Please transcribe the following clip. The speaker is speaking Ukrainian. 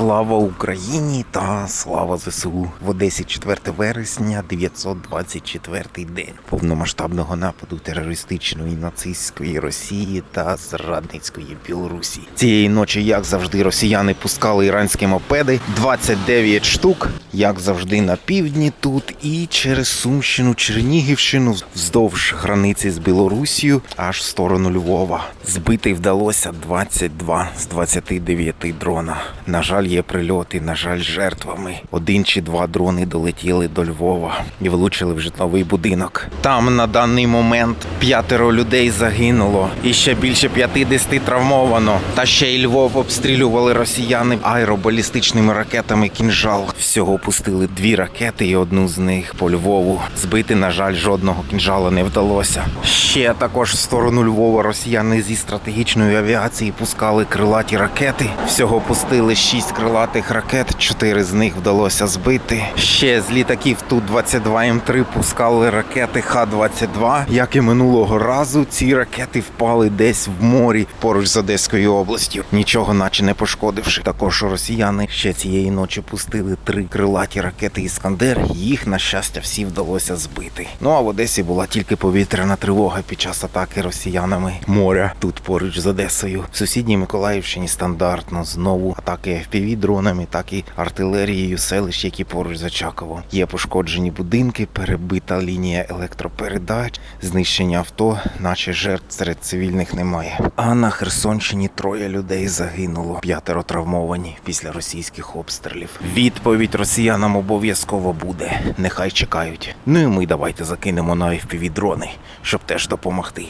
Слава Україні та слава ЗСУ в Одесі 4 вересня, 924 день повномасштабного нападу терористичної нацистської Росії та зрадницької Білорусі. Цієї ночі, як завжди, росіяни пускали іранські мопеди 29 штук, як завжди, на півдні тут і через Сумщину, Чернігівщину вздовж границі з Білорусією аж в сторону Львова. Збити вдалося 22 з 29 дрона. На жаль, є прильоти, на жаль, жертвами. Один чи два дрони долетіли до Львова і влучили в житловий будинок. Там на даний момент п'ятеро людей загинуло, і ще більше 50 травмовано. Та ще й Львов обстрілювали росіяни аеробалістичними ракетами кінжал. Всього пустили дві ракети, і одну з них по Львову. Збити, на жаль, жодного кінжала не вдалося. Ще також в сторону Львова росіяни зі стратегічної авіації пускали крилаті ракети. Всього пустили шість крилатих ракет, чотири з них вдалося збити. Ще з літаків ту 22 М3 пускали ракети Х-22. Як і минулого разу, ці ракети впали десь в морі поруч з Одеською областю, нічого наче не пошкодивши. Також росіяни ще цієї ночі пустили три крилаті ракети Іскандер. Їх, на щастя, всі вдалося збити. Ну а в Одесі була тільки повітряна тривога під час атаки росіянами моря тут поруч з Одесою. В сусідній Миколаївщині стандартно знову атаки fpv дронами, так і артилерією селищ, які поруч з Очаково. Є пошкоджені будинки, перебита лінія електропередач, знищення авто, наче жертв серед цивільних немає. А на Херсонщині троє людей загинуло, п'ятеро травмовані після російських обстрілів. Відповідь росіянам обов'язково буде. Нехай чекають. Ну і ми давайте закинемо на fpv дрони, щоб теж допомогти.